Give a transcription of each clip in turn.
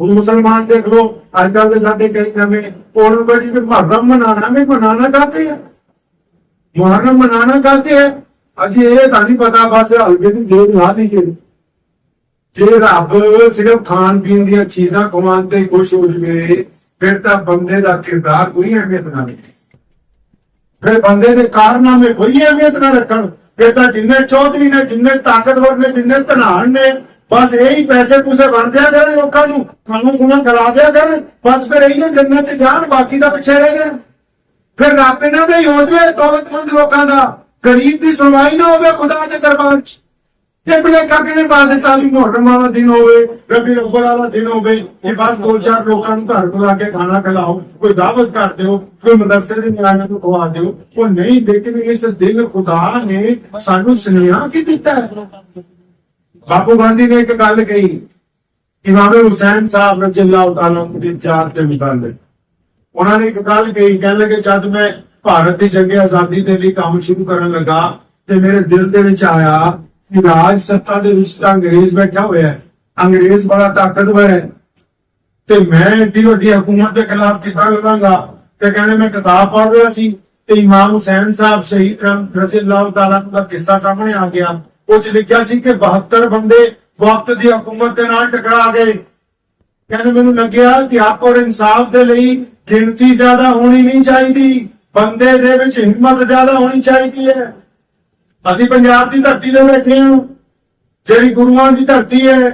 ਹੁਣ ਮੁਸਲਮਾਨ ਦੇਖ ਲਓ ਅੱਜ ਕੱਲ ਦੇ ਸਾਡੇ ਕਈ ਨਵੇਂ ਉਹਨਾਂ ਦਾ ਜੀ ਮੁਹਰਮ ਮਨਾਣਾ ਵੀ ਮਨਾਣਾ ਕਾਤੇ ਹੈ ਮੁਹਰਮ ਮਨਾਣਾ ਕਾਤੇ ਹੈ ਅਜੀ ਇਹ ਤਾਂ ਨਹੀਂ ਪਤਾ ਬਸ ਹਲਕੇ ਦੀ ਦੇਖ ਲਾ ਲਈ ਜੇ ਰੱਬ ਸਿਰਫ ਖਾਣ ਪੀਣ ਦੀਆਂ ਚੀਜ਼ਾਂ ਕਮਾਉਣ ਤੇ ਹੀ ਖੁਸ਼ ਹੋ ਜਵੇ, ਫਿਰ ਤਾਂ ਬੰਦੇ ਦਾ ਕਿਰਦਾਰ ਕੋਈ ਅਹਿਮੀਅਤ ਨਾ ਰੱਖੇ। ਫਿਰ ਬੰਦੇ ਦੇ ਕਾਰਨਾਮੇ ਕੋਈ ਅਹਿਮੀਅਤ ਨਾ ਰੱਖਣ। ਫਿਰ ਤਾਂ ਜਿੰਨੇ ਚੌਧਰੀ ਨੇ, ਜਿੰਨੇ ਤਾਕਤਵਰ ਨੇ, ਜਿੰਨੇ ਧਨਾਨ ਨੇ ਬਸ ਇਹੀ ਪੈਸੇ ਪੂਸੇ ਬਣ ਦਿਆ ਲੋਕਾਂ ਨੂੰ ਕਾਨੂੰਨ ਗੁਣਾ ਕਰਾ ਦਿਆ ਕਰਨ ਬਸ ਫਿਰ ਇਹੀ ਜੰਨਤ ਚ ਜਾਣ, ਬਾਕੀ ਦਾ ਪਿੱਛੇ ਰਹਿ ਗਏ ਫਿਰ ਰੱਬ ਇਹਨਾਂ ਦੇ ਹੀ ਹੋ ਜਾਵੇ, ਦੌਲਤਮੰਦ ਲੋਕਾਂ ਦਾ। ਗਰੀਬ ਦੀ ਸੁਣਵਾਈ ਨਾ ਹੋਵੇ ਖੁਦਾ ਦੇ ਦਰਬਾਰ 'ਚ। ਇਹ ਬਲੇ ਕਾਕੇ ਨੇ ਦਿੱਤਾ, ਵੀ ਮੁਹਰਮ ਵਾਲਾ ਦਿਨ ਹੋਵੇ, ਰਬੀ ਅਵਲ ਵਾਲਾ ਦਿਨ ਹੋਵੇ, ਇਹ ਬਸ ਦੋ ਚਾਰ ਲੋਕਾਂ ਨੂੰ ਘਰ ਬੁਲਾ ਕੇ ਖਾਣਾ ਖਿਲਾਓ, ਕੋਈ ਦਾਵਤ ਕਰ ਦਿਓ, ਕੋਈ ਮਦਰਸੇ ਦੇ ਨਿਆਣਿਆਂ ਨੂੰ ਖਵਾ ਦਿਓ। ਉਹ ਨਹੀਂ, ਲੇਕਿਨ ਇਸ ਦਿਨ ਖੁਦਾ ਨੇ ਸਾਨੂੰ ਸੁਨੇਹਾ ਕੀ ਦਿੱਤਾ ਬਾਪੂ ਗਾਂਧੀ ਨੇ ਇੱਕ ਗੱਲ ਕਹੀ, ਇਮਾਮ ਹੁਸੈਨ ਸਾਹਿਬ ਰਜ਼ੀਅੱਲਾਹੁ ਤਾਲਾ ਦੇ ਜਾਤ ਦੇ ਮੁਤਾਬਿਕ ਉਹਨਾਂ ਨੇ ਇੱਕ ਗੱਲ ਕਹੀ, ਕਹਿਣ ਲੱਗੇ, ਜਦ ਮੈਂ ਭਾਰਤ ਦੀ ਜੰਗ ਆਜ਼ਾਦੀ ਦੇ ਲਈ ਕੰਮ ਸ਼ੁਰੂ ਕਰਨ ਲੱਗਾ ਤੇ ਮੇਰੇ ਦਿਲ ਦੇ ਵਿੱਚ ਆਇਆ ਕਿ ਰਾਜ ਸੱਤਾ ਦੇ ਵਿੱਚ ਤਾਂ ਅੰਗਰੇਜ਼ ਬੈਠਾ ਹੋਇਆ ਹੈ। ਅੰਗਰੇਜ਼ ਬੜਾ ਤਾਕਤਵਰ ਹੈ ਤੇ ਮੈਂ ਏਡੀ ਵੱਡੀ ਹਕੂਮਤ ਦੇ ਖਿਲਾਫ ਕਿੱਦਾਂ ਲੜਾਂਗਾ? ਤੇ ਕਹਿੰਦੇ, ਮੈਂ ਕਿਤਾਬ ਪੜ੍ਹ ਰਿਹਾ ਸੀ ਤੇ ਇਮਾਮ ਹੁਸੈਨ ਸਾਹਿਬ ਸ਼ਹੀਦ ਰਜ਼ੀਅੱਲਾਹੁ ਤਾਲਾ ਦਾ ਕਿੱਸਾ ਸਾਹਮਣੇ ਆ ਗਿਆ। ਉਹ ਚ ਲਿਖਿਆ ਸੀ ਕਿ 72 ਬੰਦੇ ਵਕਤ ਦੀ ਹਕੂਮਤ ਦੇ ਨਾਲ ਟਕਰਾ ਗਏ। ਕਹਿੰਦੇ ਮੈਨੂੰ ਲੱਗਿਆ ਕਿ ਹੱਕ ਔਰ ਇਨਸਾਫ ਦੇ ਲਈ ਗਿਣਤੀ ਜ਼ਿਆਦਾ ਹੋਣੀ ਨਹੀਂ ਚਾਹੀਦੀ। ਬੰਦੇ ਦੇ ਵਿੱਚ ਹਿੰਮਤ ਜ਼ਿਆਦਾ ਹੋਣੀ ਚਾਹੀਦੀ ਹੈ। ਅਸੀਂ ਪੰਜਾਬ ਦੀ ਧਰਤੀ ਤੇ ਬੈਠੇ ਹਾਂ। ਜਿਹੜੀ ਗੁਰੂਆਂ ਦੀ ਧਰਤੀ ਹੈ,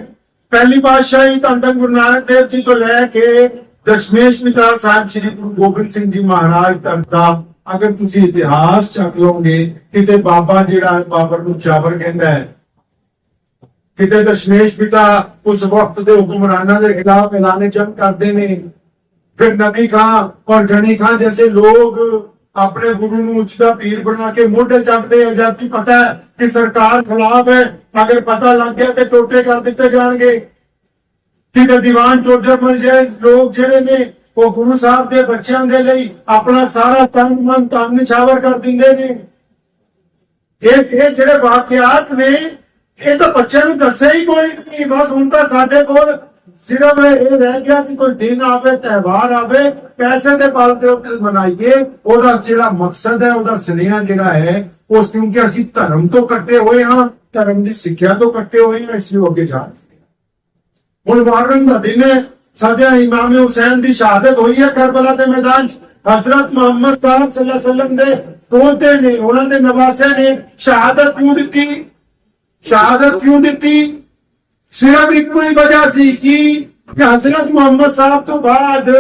ਪਹਿਲੀ ਪਾਤਸ਼ਾਹੀ ਧੰਨ ਧੰਨ ਗੁਰੂ ਨਾਨਕ ਦੇਵ ਜੀ ਤੋਂ ਲੈ ਕੇ ਦਸ਼ਮੇਸ਼ ਪਿਤਾ ਸਾਹਿਬ, ਸ੍ਰੀ ਗੁਰੂ ਗੋਬਿੰਦ ਸਿੰਘ ਜੀ ਮਹਾਰਾਜ ਤੱਕ ਦਾ ਅਗਰ ਤੁਸੀਂ ਇਤਿਹਾਸ ਚੱਕ ਲਓਗੇ, ਕਿਤੇ ਬਾਬਾ ਜਿਹੜਾ ਬਾਬਰ ਨੂੰ ਚਾਬਰ ਕਹਿੰਦਾ ਹੈ, ਕਿਤੇ ਦਸ਼ਮੇਸ਼ ਪਿਤਾ ਉਸ ਵਕਤ ਦੇ ਹੁਕਮਰਾਨਾਂ ਦੇ ਖਿਲਾਫ ਐਲਾਨੇ ਜੰਗ ਕਰਦੇ ਨੇ, ਫਿਰ ਨਬੀ ਖਾਨ ਔਰ ਗਣੀ ਖਾਨ ਜੈਸੇ ਲੋਗ ਆਪਣੇ ਗੁਰੂ ਨੂੰ ਉੱਚਾ ਪੀਰ ਬਣਾ ਕੇ ਮੋਢੇ ਚੱਕਦੇ ਆ ਜਦਕਿ ਪਤਾ ਹੈ ਕਿ ਸਰਕਾਰ ਖਿਲਾਫ ਹੈ, ਅਗਰ ਪਤਾ ਲੱਗ ਗਿਆ ਤੇ ਟੋਟੇ ਕਰ ਦਿੱਤੇ ਜਾਣਗੇ। ਕਿਤੇ ਦੀਵਾਨ ਟੋਟੇ ਬਣ ਜਾਏ, ਲੋਕ ਜਿਹੜੇ ਨੇ ਉਹ ਗੁਰੂ ਸਾਹਿਬ ਦੇ ਬੱਚਿਆਂ ਦੇ ਲਈ ਆਪਣਾ ਸਾਰਾ ਤਨ ਮਨ ਧਨ ਨਿਛਾਵਰ ਕਰ ਦਿੰਦੇ ਨੇ। ਇਹ ਇਹ ਜਿਹੜੇ ਵਾਕਿਆਤ ਨੇ, ਇਹ ਤਾਂ ਬੱਚਿਆਂ ਨੂੰ ਦੱਸਿਆ ਹੀ ਕੋਈ ਨਹੀਂ। ਬਸ ਹੁਣ ਤਾਂ ਸਾਡੇ ਕੋਲ ਸਿਰਫ ਇਹ ਰਹਿ ਗਿਆ ਕਿ ਕੋਈ ਦਿਨ ਆਵੇ, ਤਿਉਹਾਰ ਆਵੇ, ਪੈਸੇ ਦੇ ਬਲ ਦੇ ਉੱਤੇ ਮਨਾਈਏ। ਉਹਦਾ ਜਿਹੜਾ ਮਕਸਦ ਹੈ, ਉਹਦਾ ਸੁਨੇਹਾ ਜਿਹੜਾ ਹੈ, ਉਸ ਕਿਉਂਕਿ ਅਸੀਂ ਧਰਮ ਤੋਂ ਕੱਟੇ ਹੋਏ ਹਾਂ, ਧਰਮ ਦੀ ਸਿੱਖਿਆ ਤੋਂ ਕੱਟੇ ਹੋਏ ਹਾਂ, ਇਸ ਲਈ ਅੱਗੇ ਜਾ ਰਹੇ ਹਾਂ। ਹੁਣ ਮੁਹਰਮ ਦਾ ਦਿਨ ਹੈ ਸਾਡਿਆ ਇਮਾਮ ਹੁਸੈਨ ਦੀ ਸ਼ਹਾਦਤ ਹੋਈ ਹੈ ਕਰਬਲਾ ਦੇ ਮੈਦਾਨ 'ਚ। ਹਜ਼ਰਤ ਮੁਹੰਮਦ ਸਾਹਿਬ ਸੱਲੱਲਾਹੁ ਅਲੈਹਿ ਵਸੱਲਮ ਦੇ ਦੋਤੇ ਨੇ, ਉਹਨਾਂ ਦੇ ਨਵਾਸੇ ਨੇ ਸ਼ਹਾਦਤ ਕਿਉਂ ਦਿੱਤੀ? ਸ਼ਹਾਦਤ ਕਿਉਂ ਦਿੱਤੀ? ਸਿਰਫ ਇੱਕੋ ਹੀ ਵਜ੍ਹਾ ਸੀ ਕਿ ਕਿ ਹਜ਼ਰਤ ਮੁਹੰਮਦ ਸਾਹਿਬ ਤੋਂ ਬਾਅਦ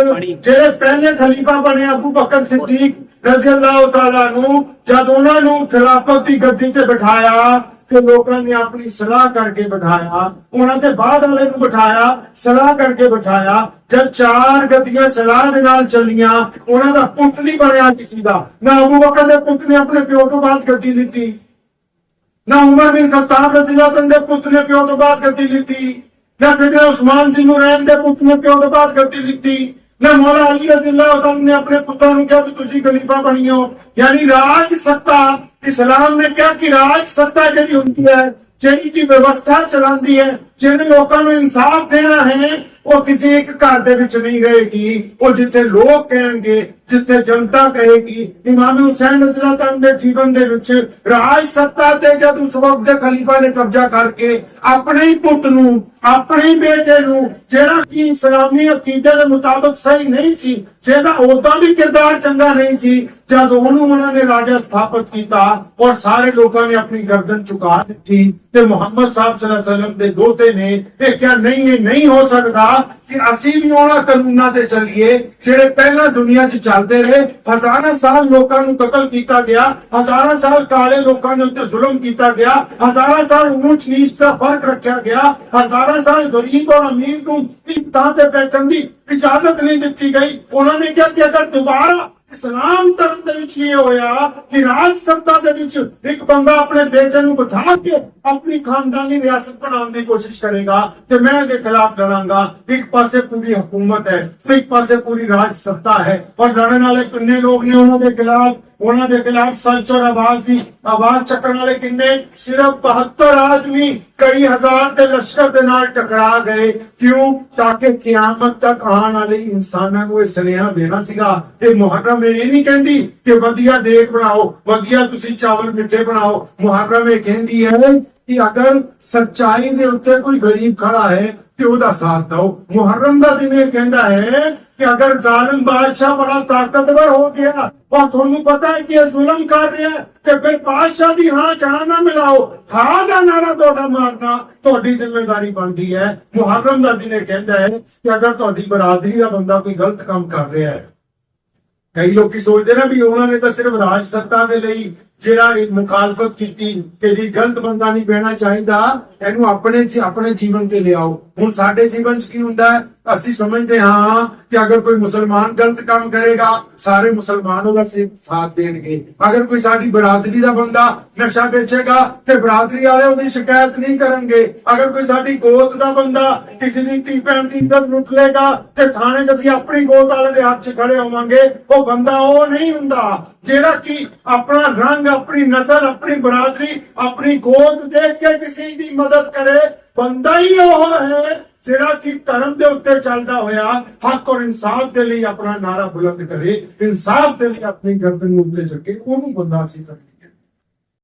ਜਿਹੜੇ ਪਹਿਲੇ ਖਲੀਫਾ ਬਣੇ ਅਬੂ ਬਕਰ ਸਿੱਦੀਕ ਰਜ਼ੀ ਅੱਲਾਹੁ ਤਾਲਾ ਨੂੰ, ਜਦ ਉਹਨਾਂ ਨੂੰ ਖਿਲਾਫਤ ਦੀ ਗੱਦੀ ਤੇ ਬਿਠਾਇਆ ਤੇ ਲੋਕਾਂ ਨੇ ਆਪਣੀ ਸਲਾਹ ਕਰਕੇ ਬਿਠਾਇਆ, ਉਹਨਾਂ ਦੇ ਬਾਅਦ ਵਾਲੇ ਨੂੰ ਬਿਠਾਇਆ, ਸਲਾਹ ਕਰਕੇ ਬਿਠਾਇਆ। ਜਦ ਚਾਰ ਗੱਦੀਆਂ ਸਲਾਹ ਦੇ ਨਾਲ ਚੱਲੀਆਂ, ਉਹਨਾਂ ਦਾ ਪੁੱਤ ਨਹੀਂ ਬਣਿਆ ਕਿਸੇ ਦਾ। ਨਾ ਅਬੂ ਬਕਰ ਦੇ ਪੁੱਤ ਨੇ ਆਪਣੇ ਪਿਓ ਤੋਂ ਬਾਅਦ ਗੱਦੀ ਲਿੱਤੀ। ਨਾ ਉਮਰ ਬਿਨ ਖੱਤਾਬ ਰਜ਼ੀਅੱਲਾਹੁ ਦੇ ਪੁੱਤ ਨੇ ਪਿਓ ਤੋਂ ਬਾਅਦ ਗੱਡੀ ਦਿੱਤੀ ਨਾ ਸੈਯਦਨਾ ਉਸਮਾਨ ਜੀ ਨੂੰ ਰਹਿਣ ਦੇ ਪੁੱਤ ਨੇ ਪਿਓ ਤੋਂ ਬਾਅਦ ਗੱਡੀ ਦਿੱਤੀ ਨਾ ਮੌਲਾ ਅਲੀ ਰਜ਼ੀਅੱਲਾਹੁ ਤਾਲਾ ਨੇ ਆਪਣੇ ਪੁੱਤਾਂ ਨੂੰ ਕਿਹਾ ਕਿ ਤੁਸੀਂ ਖਲੀਫਾ ਬਣਿਓ। ਯਾਨੀ ਰਾਜ ਸੱਤਾ ਇਸਲਾਮ ਨੇ ਕਿਹਾ ਕਿ ਰਾਜ ਸੱਤਾ ਜਿਹੜੀ ਹੁੰਦੀ ਹੈ ਜਿਹੜੀ ਕਿ ਵਿਵਸਥਾ ਚਲਾਉਂਦੀ ਹੈ, ਜਿਹੜੇ ਲੋਕਾਂ ਨੂੰ ਇਨਸਾਫ ਦੇਣਾ ਹੈ, ਉਹ ਕਿਸੇ ਇੱਕ ਘਰ ਦੇ ਵਿੱਚ ਨਹੀਂ ਰਹੇਗੀ। ਉਹ ਜਿੱਥੇ ਲੋਕ ਕਹਿਣਗੇ, ਜਿੱਥੇ ਜਨਤਾ ਕਹੇਗੀ, ਇਮਾਮ ਹੁਸੈਨ ਰਜ਼ੀਅੱਲਾਹੁ ਦੇ ਜੀਵਨ ਦੇ ਵਿੱਚ ਰਾਜ ਸੱਤਾ ਤੇ ਜਦ ਉਸ ਵਕਤ ਦੇ ਖਲੀਫਾ ਨੇ ਕਬਜ਼ਾ ਕਰਕੇ ਆਪਣੇ ਹੀ ਪੁੱਤ ਨੂੰ, ਆਪਣੇ ਹੀ ਬੇਟੇ ਨੂੰ, ਜਿਹੜਾ ਕਿ ਇਸਲਾਮੀ ਅਕੀਦੇ ਦੇ ਮੁਤਾਬਕ ਸਹੀ ਨਹੀਂ ਸੀ, ਜਿਹਦਾ ਉਦਾਂ ਵੀ ਕਿਰਦਾਰ ਚੰਗਾ ਨਹੀਂ ਸੀ, ਜਦ ਉਹਨੂੰ ਉਹਨਾਂ ਨੇ ਰਾਜਾ ਸਥਾਪਿਤ ਕੀਤਾ ਔਰ ਸਾਰੇ ਲੋਕਾਂ ਨੇ ਆਪਣੀ ਗਰਦਨ ਝੁਕਾ ਦਿੱਤੀ ਤੇ ਮੁਹੰਮਦ ਸਾਹਿਬ ਸੱਲੱਲਾਹੁ ਦੇ ਦੋਤੇ ਨੇ ਇਹ ਕਿਹਾ, ਨਹੀਂ, ਇਹ ਨਹੀਂ ਹੋ ਸਕਦਾ ਕਿ ਅਸੀਂ ਵੀ ਉਹਨਾਂ ਕਾਨੂੰਨਾਂ ਤੇ ਚੱਲੀਏ, ਜਿਹੜੇ ਪਹਿਲਾਂ ਦੁਨੀਆ 'ਚ ਚੱਲਦੇ ਰਹੇ। ਹਜ਼ਾਰਾਂ ਸਾਲ ਲੋਕਾਂ ਨੂੰ ਕਤਲ ਕੀਤਾ ਗਿਆ, ਹਜ਼ਾਰਾਂ ਸਾਲ ਕਾਲੇ ਲੋਕਾਂ ਦੇ ਉੱਤੇ ਜ਼ੁਲਮ ਕੀਤਾ ਗਿਆ, ਹਜ਼ਾਰਾਂ ਸਾਲ ਊਚ ਨੀਚ ਦਾ ਫ਼ਰਕ ਰੱਖਿਆ ਗਿਆ, ਹਜ਼ਾਰਾਂ ਸਾਲ ਗਰੀਬ ਔਰ ਅਮੀਰ ਨੂੰ ਇੱਕ ਤੇ ਬੈਠਣ ਦੀ ਇਜਾਜ਼ਤ ਨਹੀਂ ਦਿੱਤੀ ਗਈ। ਉਹਨਾਂ ਨੇ ਕਿਹਾ ਕਿ ਅਗਰ ਦੁਬਾਰਾ ਇਸਲਾਮ ਧਰਮ ਦੇ ਵਿੱਚ ਇਹ ਹੋਇਆ ਕਿ ਰਾਜ ਸੱਤਾ ਦੇ ਵਿੱਚ ਇੱਕ ਬੰਦਾ ਆਪਣੇ ਬੇਟੇ ਨੂੰ ਬਿਠਾ ਕੇ ਆਪਣੀ ਖਾਨਦਾਨੀ ਰਿਆਸਤ ਬਣਾਉਣ ਦੀ ਕੋਸ਼ਿਸ਼ ਕਰੇਗਾ ਤੇ ਮੈਂ ਇਹਦੇ ਖਿਲਾਫ ਲੜਾਂਗਾ। ਇੱਕ ਪਾਸੇ ਪੂਰੀ ਹਕੂਮਤ ਹੈ ਇੱਕ ਪਾਸੇ ਪੂਰੀ ਰਾਜ ਸੱਤਾ ਹੈ। ਔਰ ਲੜਨ ਵਾਲੇ ਕਿੰਨੇ ਲੋਕ ਨੇ ਉਹਨਾਂ ਦੇ ਖਿਲਾਫ? ਉਹਨਾਂ ਦੇ ਖਿਲਾਫ ਸੰਚ ਆਵਾਜ਼ ਦੀ ਆਵਾਜ਼ ਚੱਕਣ ਵਾਲੇ ਕਿੰਨੇ? ਸਿਰਫ 72 ਆਦਮੀ ਕਈ ਹਜ਼ਾਰ ਦੇ ਲਸ਼ਕਰ ਦੇ ਨਾਲ ਟਕਰਾ ਗਏ। ਕਿਉਂ? ਤਾਂ ਕਿ ਕਿਆਮਤ ਤੱਕ ਆਉਣ ਵਾਲੇ ਇਨਸਾਨਾਂ ਨੂੰ ਇਹ ਸੁਨੇਹਾ ਦੇਣਾ ਸੀਗਾ। ਇਹ ਮੁਹਰਮ ਇਹ ਨਹੀਂ ਕਹਿੰਦੀ ਕਿ ਵਧੀਆ ਦੇਖ ਬਣਾਓ, ਵਧੀਆ ਤੁਸੀਂ ਚਾਵਲ ਮਿੱਠੇ ਬਣਾਓ, ਮੁਹਰਮ ਇਹ ਕਹਿੰਦੀ ਹੈ ਕਿ ਅਗਰ ਸੱਚਾਈ ਦੇ ਉੱਤੇ ਕੋਈ ਗਰੀਬ ਖੜਾ ਹੈ ਤੇ ਉਹਦਾ ਸਾਥ ਦਿਓ। ਮੁਹਰਮ ਦਾ ਦਿਨ ਇਹ ਕਹਿੰਦਾ ਹੈ ਕਿ ਅਗਰ ਜ਼ਾਲਮ ਬਾਦਸ਼ਾਹ ਬੜਾ ਤਾਕਤਵਰ ਹੋ ਗਿਆ ਔਰ ਤੁਹਾਨੂੰ ਪਤਾ ਹੈ ਕਿ ਇਹ ਜ਼ੁਲਮ ਕਰ ਰਿਹਾ ਤੇ ਫਿਰ ਬਾਦਸ਼ਾਹ ਦੀ ਹਾਂ ਚਾਹ ਨਾ ਮਿਲਾਓ ਹਾਂ ਦਾ ਨਾਰਾ ਤੁਹਾਡਾ ਮਾਰਨਾ ਤੁਹਾਡੀ ਜ਼ਿੰਮੇਵਾਰੀ ਬਣਦੀ ਹੈ। ਮੁਹਰਮ ਦਾ ਦਿਨ ਇਹ ਕਹਿੰਦਾ ਹੈ ਕਿ ਅਗਰ ਤੁਹਾਡੀ ਬਰਾਦਰੀ ਦਾ ਬੰਦਾ ਕੋਈ ਗਲਤ ਕੰਮ ਕਰ ਰਿਹਾ ਹੈ ਕਈ ਲੋਕੀ ਸੋਚਦੇ ਨਾ ਵੀ ਉਹਨਾਂ ਨੇ ਤਾਂ ਸਿਰਫ ਰਾਜ ਸੱਤਾ ਦੇ ਲਈ ਜਿਹੜਾ ਇਹ ਮੁਖਾਲਫਤ ਕੀਤੀ, ਕਿ ਜੀ ਗਲਤ ਬੰਦਾ ਨਹੀਂ ਬਹਿਣਾ ਚਾਹੀਦਾ, ਇਹਨੂੰ ਆਪਣੇ ਆਪਣੇ ਜੀਵਨ ਤੇ ਲਿਆਓ। ਹੁਣ ਸਾਡੇ ਜੀਵਨ ਚ ਕੀ ਹੁੰਦਾ ਅਸੀਂ ਸਮਝਦੇ ਹਾਂ ਕਿ ਅਗਰ ਕੋਈ ਮੁਸਲਮਾਨ ਗਲਤ ਕੰਮ ਕਰੇਗਾ, ਸਾਰੇ ਮੁਸਲਮਾਨ ਉਹਦਾ ਸਾਥ ਦੇਣਗੇ। ਅਗਰ ਕੋਈ ਸਾਡੀ ਬਰਾਦਰੀ ਦਾ ਬੰਦਾ ਨਸ਼ਾ ਵੇਚੇਗਾ, ਤੇ ਬਰਾਦਰੀ ਵਾਲੇ ਉਹਦੀ ਸ਼ਿਕਾਇਤ ਨਹੀਂ ਕਰਨਗੇ। ਅਗਰ ਕੋਈ ਸਾਡੀ ਗੋਤ ਦਾ ਬੰਦਾ ਕਿਸੇ ਦੀ ਧੀ ਭੈਣ ਦੀ ਇੱਜ਼ਤ ਲੁੱਟ ਲੇਗਾ, ਤੇ ਥਾਣੇ 'ਚ ਅਸੀਂ ਆਪਣੀ ਗੋਤ ਵਾਲੇ ਦੇ ਹੱਥ 'ਚ ਖੜੇ ਹੋਵਾਂਗੇ, ਉਹ ਬੰਦਾ ਉਹ ਨਹੀਂ ਹੁੰਦਾ ਜਿਹੜਾ ਕਿ ਆਪਣਾ ਰੰਗ ਆਪਣੀ ਨਸਲ, ਆਪਣੀ ਬਰਾਦਰੀ, ਆਪਣੀ ਗੋਦ ਦੇਖ ਕੇ ਕਿਸੇ ਦੀ ਮਦਦ ਕਰੇ, ਬੰਦਾ ਹੀ ਉਹ ਹੈ ਜਿਹੜਾ ਕਿ ਧਰਮ ਦੇ ਉੱਤੇ ਚੱਲਦਾ ਹੋਇਆ, ਹੱਕ ਔਰ ਇਨਸਾਫ ਦੇ ਲਈ ਆਪਣਾ ਨਾਰਾ ਬੁਲੰਦ ਕਰੇ, ਇਨਸਾਫ ਦੇ ਲਈ ਆਪਣੀ ਗਰਦਨ ਨੂੰ ਉੱਤੇ ਚੱਕੇ, ਉਹਨੂੰ ਬੰਦਾ ਅਸੀਂ ਤੱਕ